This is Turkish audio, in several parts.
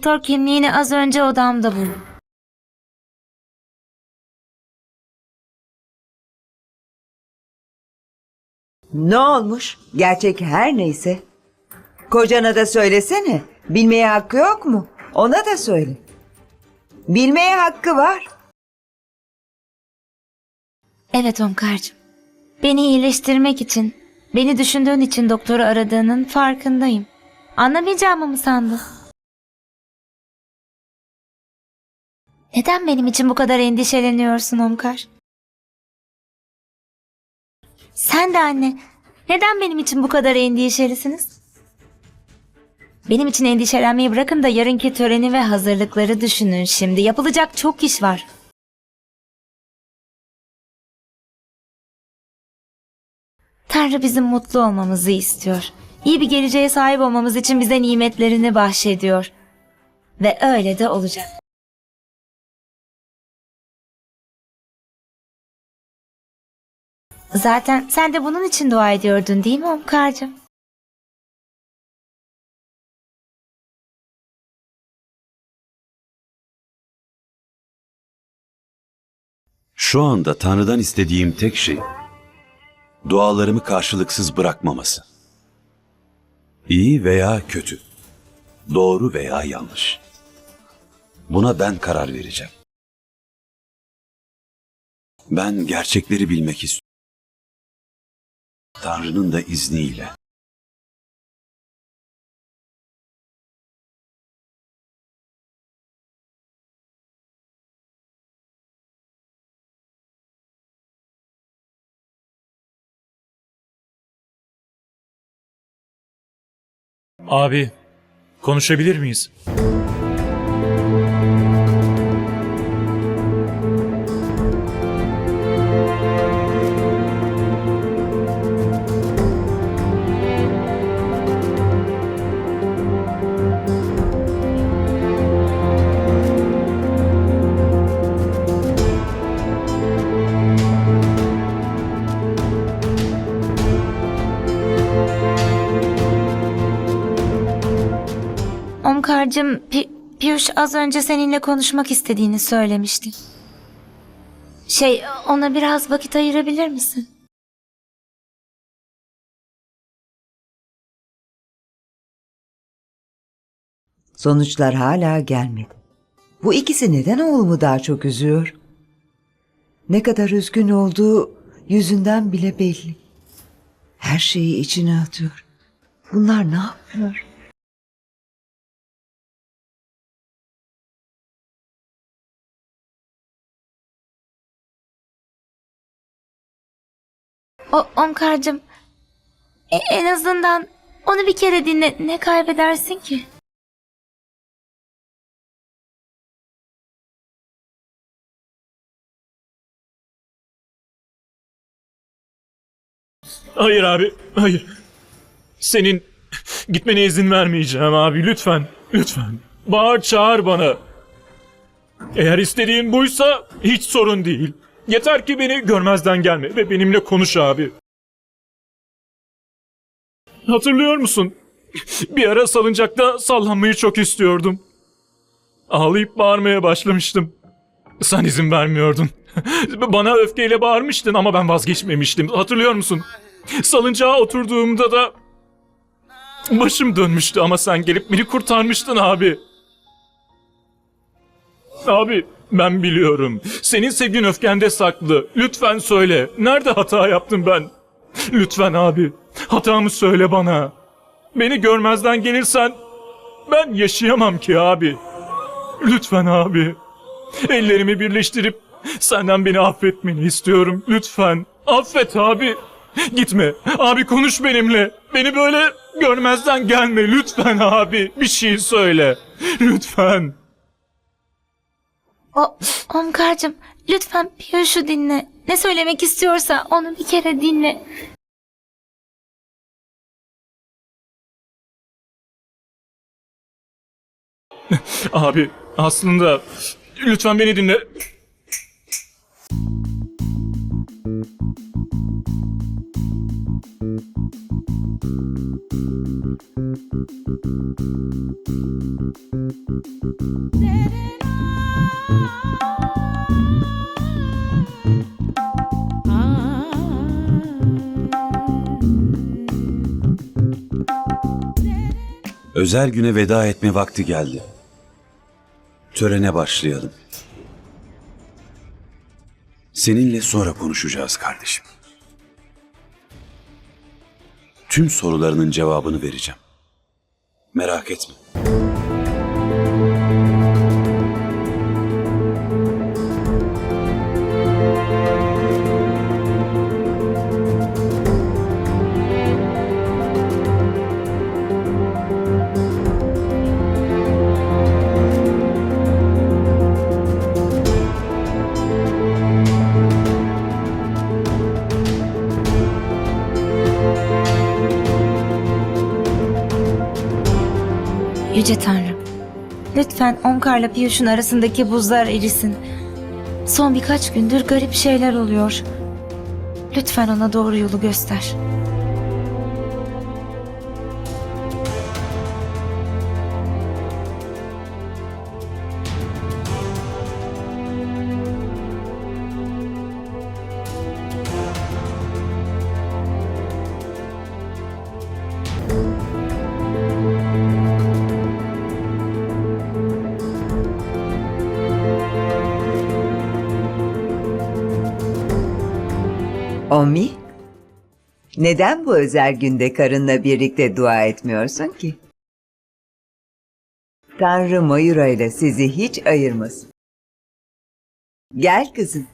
doktor kimliğini az önce odamda buldum. Ne olmuş? Gerçek her neyse. Kocana da söylesene. Bilmeye hakkı yok mu? Ona da söyle. Bilmeye hakkı var. Evet Omkar'cığım. Beni iyileştirmek için, beni düşündüğün için doktoru aradığının farkındayım. Anlamayacağımı mı sandın? Neden benim için bu kadar endişeleniyorsun Omkar? Sen de anne, neden benim için bu kadar endişelisiniz? Benim için endişelenmeyi bırakın da yarınki töreni ve hazırlıkları düşünün şimdi. Yapılacak çok iş var. Tanrı bizim mutlu olmamızı istiyor. İyi bir geleceğe sahip olmamız için bize nimetlerini bahşediyor. Ve öyle de olacak. Zaten sen de bunun için dua ediyordun değil mi Omkar'cığım? Şu anda Tanrı'dan istediğim tek şey dualarımı karşılıksız bırakmaması. İyi veya kötü, doğru veya yanlış. Buna ben karar vereceğim. Ben gerçekleri bilmek istiyorum. Tanrı'nın da izniyle. Abi, konuşabilir miyiz? Omkar'cığım Pi- Piyuş az önce seninle konuşmak istediğini söylemişti. Şey ona biraz vakit ayırabilir misin? Sonuçlar hala gelmedi. Bu ikisi neden oğlumu daha çok üzüyor? Ne kadar üzgün olduğu yüzünden bile belli. Her şeyi içine atıyor. Bunlar ne yapıyor? O Omkar'cığım e- en azından onu bir kere dinle ne kaybedersin ki? Hayır abi, hayır. Senin gitmene izin vermeyeceğim abi, lütfen, lütfen. Bağır çağır bana. Eğer istediğin buysa hiç sorun değil. Yeter ki beni görmezden gelme ve benimle konuş abi. Hatırlıyor musun? Bir ara salıncakta sallanmayı çok istiyordum. Ağlayıp bağırmaya başlamıştım. Sen izin vermiyordun. Bana öfkeyle bağırmıştın ama ben vazgeçmemiştim. Hatırlıyor musun? Salıncağa oturduğumda da başım dönmüştü ama sen gelip beni kurtarmıştın abi. Abi ben biliyorum. Senin sevgin öfkende saklı. Lütfen söyle. Nerede hata yaptım ben? Lütfen abi. Hatamı söyle bana. Beni görmezden gelirsen ben yaşayamam ki abi. Lütfen abi. Ellerimi birleştirip senden beni affetmeni istiyorum. Lütfen. Affet abi. Gitme. Abi konuş benimle. Beni böyle görmezden gelme. Lütfen abi. Bir şey söyle. Lütfen. O Omkar'cığım lütfen Piyuş'u dinle. Ne söylemek istiyorsa onu bir kere dinle. Abi aslında lütfen beni dinle. Özel güne veda etme vakti geldi. Törene başlayalım. Seninle sonra konuşacağız kardeşim. Tüm sorularının cevabını vereceğim. Merak etme. Yüce Tanrım, lütfen Omkar'la Piyuş'un arasındaki buzlar erisin. Son birkaç gündür garip şeyler oluyor. Lütfen ona doğru yolu göster. Omi, neden bu özel günde karınla birlikte dua etmiyorsun ki? Tanrı Mayura ile sizi hiç ayırmasın. Gel kızım.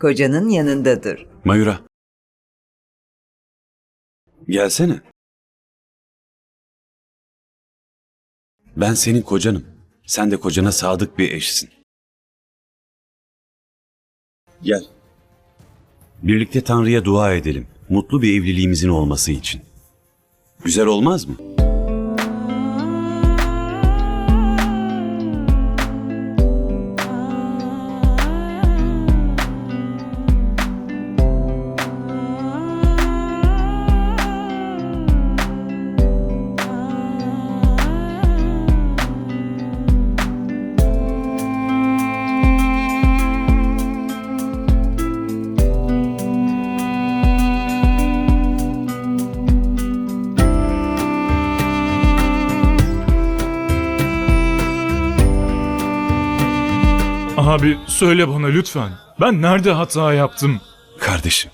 Kocanın yanında dur. Mayura. Gelsene. Ben senin kocanım. Sen de kocana sadık bir eşsin. Gel. Birlikte Tanrı'ya dua edelim. Mutlu bir evliliğimizin olması için. Güzel olmaz mı? Abi söyle bana lütfen. Ben nerede hata yaptım? Kardeşim.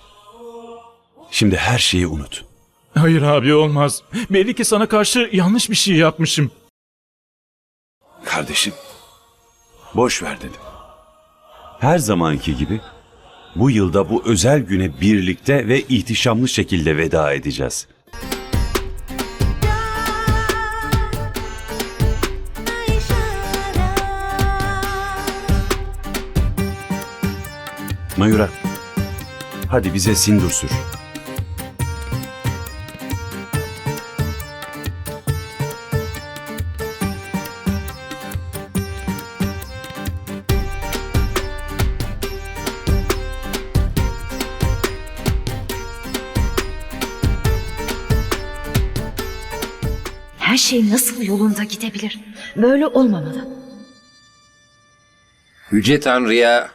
Şimdi her şeyi unut. Hayır abi olmaz. Belli ki sana karşı yanlış bir şey yapmışım. Kardeşim. Boş ver dedim. Her zamanki gibi bu yılda bu özel güne birlikte ve ihtişamlı şekilde veda edeceğiz. Mayura, hadi bize sindur sür. Her şey nasıl yolunda gidebilir? Böyle olmamalı. Yüce Tanrı'ya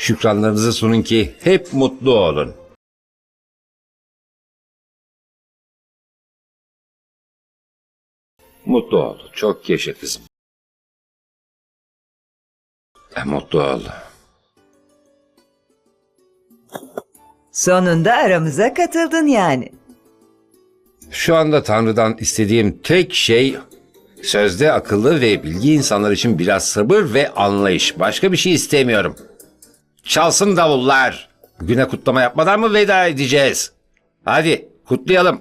şükranlarınızı sunun ki hep mutlu olun. Mutlu ol. Çok yaşa kızım. E, mutlu ol. Sonunda aramıza katıldın yani. Şu anda Tanrı'dan istediğim tek şey sözde akıllı ve bilgi insanlar için biraz sabır ve anlayış. Başka bir şey istemiyorum. Çalsın davullar. Güne kutlama yapmadan mı veda edeceğiz? Hadi kutlayalım.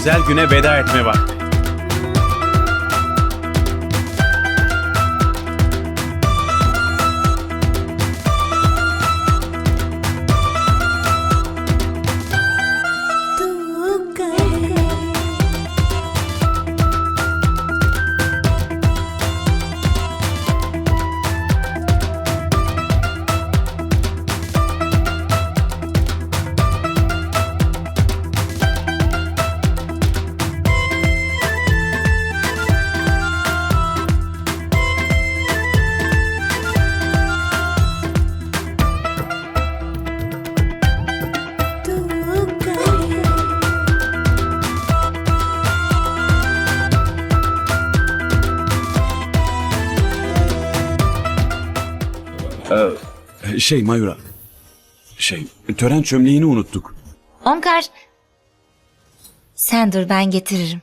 Özel güne veda etme vakti. Şey Mayura. Şey, tören çömleğini unuttuk. Omkar. Sen dur ben getiririm.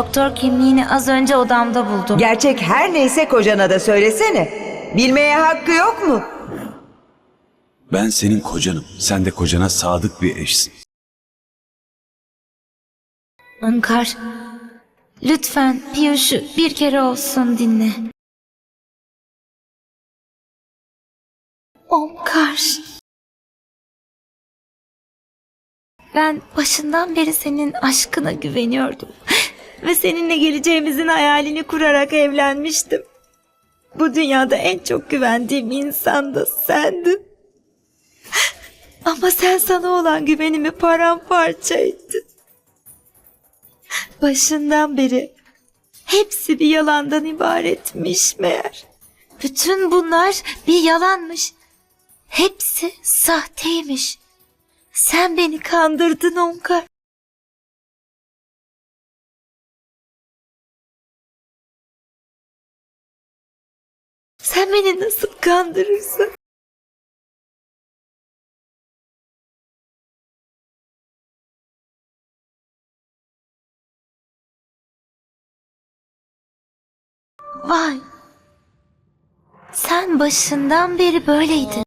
Doktor kimliğini az önce odamda buldum. Gerçek her neyse kocana da söylesene. Bilmeye hakkı yok mu? Ben senin kocanım. Sen de kocana sadık bir eşsin. Omkar. Lütfen Piyuş'u bir kere olsun dinle. Omkar. Ben başından beri senin aşkına güveniyordum. Ve seninle geleceğimizin hayalini kurarak evlenmiştim. Bu dünyada en çok güvendiğim insan da sendin. Ama sen sana olan güvenimi paramparça ettin. Başından beri hepsi bir yalandan ibaretmiş meğer. Bütün bunlar bir yalanmış. Hepsi sahteymiş. Sen beni kandırdın Omkar. Sen beni nasıl kandırırsın? Vay. Sen başından beri böyleydin.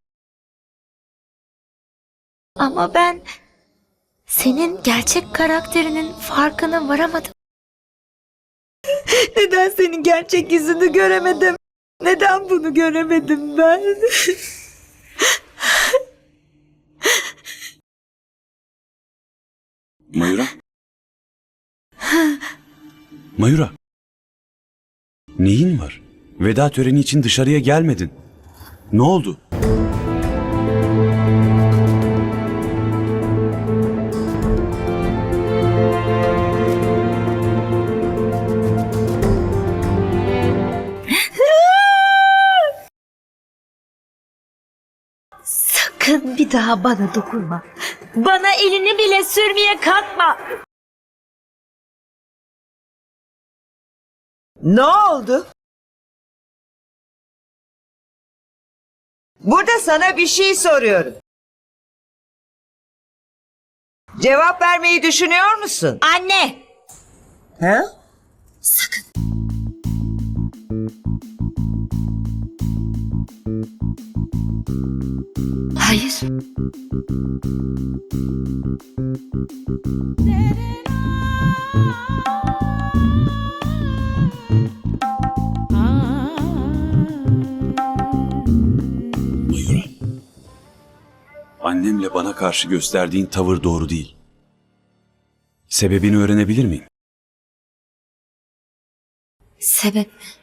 Ama ben senin gerçek karakterinin farkına varamadım. Neden senin gerçek yüzünü göremedim? Neden bunu göremedim ben? Mayura? Mayura? Neyin var? Veda töreni için dışarıya gelmedin. Ne oldu? Daha bana dokunma. Bana elini bile sürmeye kalkma. Ne oldu? Burada sana bir şey soruyorum. Cevap vermeyi düşünüyor musun? Anne! Ha? Sakın. Mayura. Annemle bana karşı gösterdiğin tavır doğru değil. Sebebini öğrenebilir miyim? Sebep mi?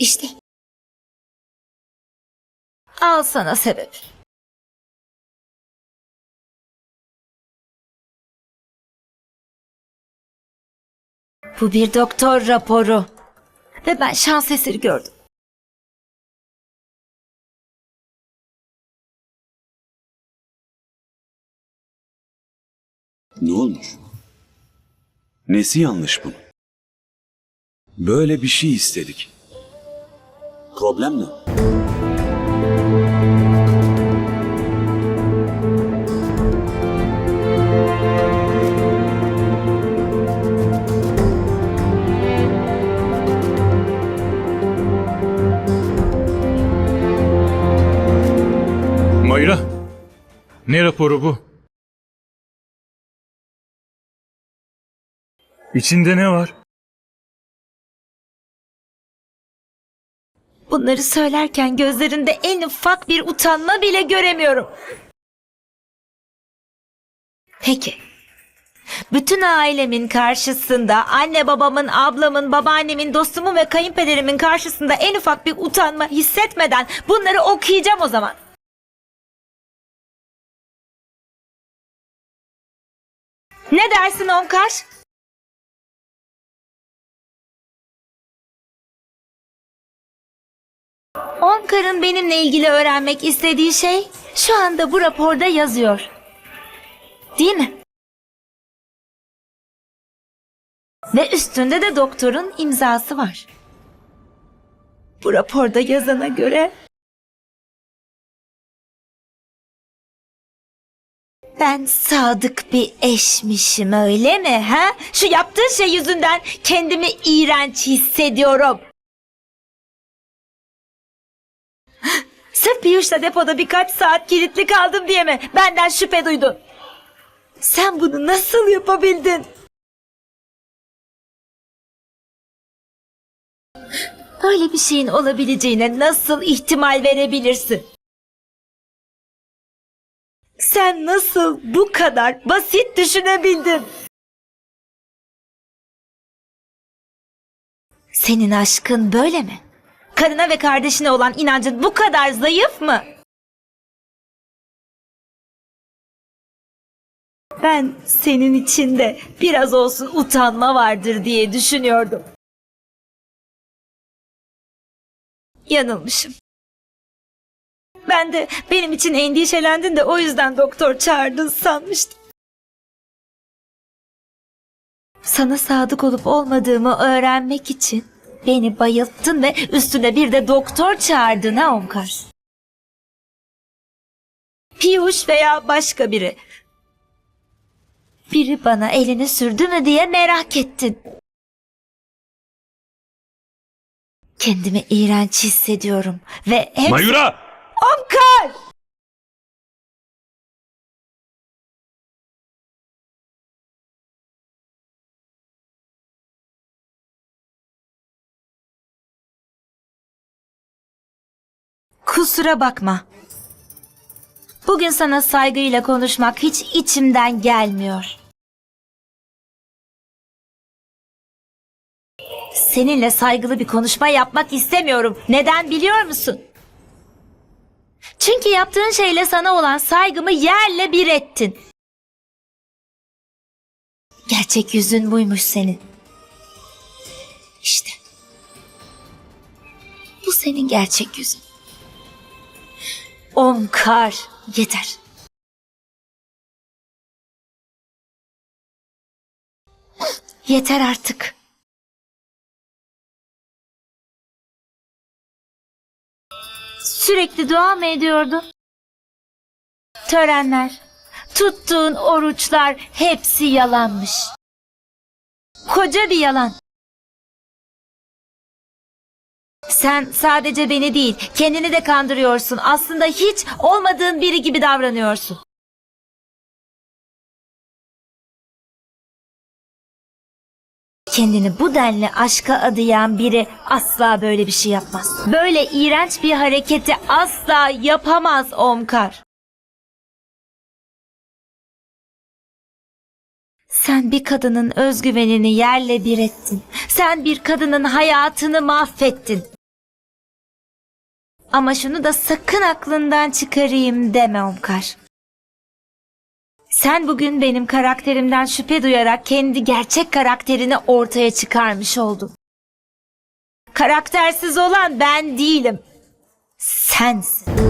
İşte. Al sana sebep. Bu bir doktor raporu. Ve ben şans eseri gördüm. Ne olmuş? Nesi yanlış bunun? Böyle bir şey istedik. Problem ne? Mayra. Ne raporu bu? İçinde ne var? Bunları söylerken gözlerinde en ufak bir utanma bile göremiyorum. Peki. Bütün ailemin karşısında, anne babamın, ablamın, babaannemin, dostumun ve kayınpederimin karşısında en ufak bir utanma hissetmeden bunları okuyacağım o zaman. Ne dersin Onkar? Onkar'ın benimle ilgili öğrenmek istediği şey şu anda bu raporda yazıyor. Değil mi? Ve üstünde de doktorun imzası var. Bu raporda yazana göre ben sadık bir eşmişim öyle mi ha? Şu yaptığın şey yüzünden kendimi iğrenç hissediyorum. Sırf Piyuş'la depoda birkaç saat kilitli kaldım diye mi benden şüphe duydun? Sen bunu nasıl yapabildin? Böyle bir şeyin olabileceğine nasıl ihtimal verebilirsin? Sen nasıl bu kadar basit düşünebildin? Senin aşkın böyle mi? Kadına ve kardeşine olan inancın bu kadar zayıf mı? Ben senin içinde biraz olsun utanma vardır diye düşünüyordum. Yanılmışım. Ben de benim için endişelendin de o yüzden doktor çağırdın sanmıştım. Sana sadık olup olmadığımı öğrenmek için beni bayılttın ve üstüne bir de doktor çağırdın ha Omkar. Piyuş veya başka biri. Biri bana elini sürdü mü diye merak ettin. Kendimi iğrenç hissediyorum ve hep Mayura! Omkar! Kusura bakma. Bugün sana saygıyla konuşmak hiç içimden gelmiyor. Seninle saygılı bir konuşma yapmak istemiyorum. Neden biliyor musun? Çünkü yaptığın şeyle sana olan saygımı yerle bir ettin. Gerçek yüzün buymuş senin. İşte. Bu senin gerçek yüzün. Omkar yeter. Yeter artık. Sürekli dua mı ediyordun? Törenler, tuttuğun oruçlar hepsi yalanmış. Koca bir yalan. Sen sadece beni değil, kendini de kandırıyorsun. Aslında hiç olmadığın biri gibi davranıyorsun. Kendini bu denli aşka adayan biri asla böyle bir şey yapmaz. Böyle iğrenç bir hareketi asla yapamaz Omkar. Sen bir kadının özgüvenini yerle bir ettin. Sen bir kadının hayatını mahvettin. Ama şunu da sakın aklından çıkarayım deme Omkar. Sen bugün benim karakterimden şüphe duyarak kendi gerçek karakterini ortaya çıkarmış oldun. Karaktersiz olan ben değilim. Sensin.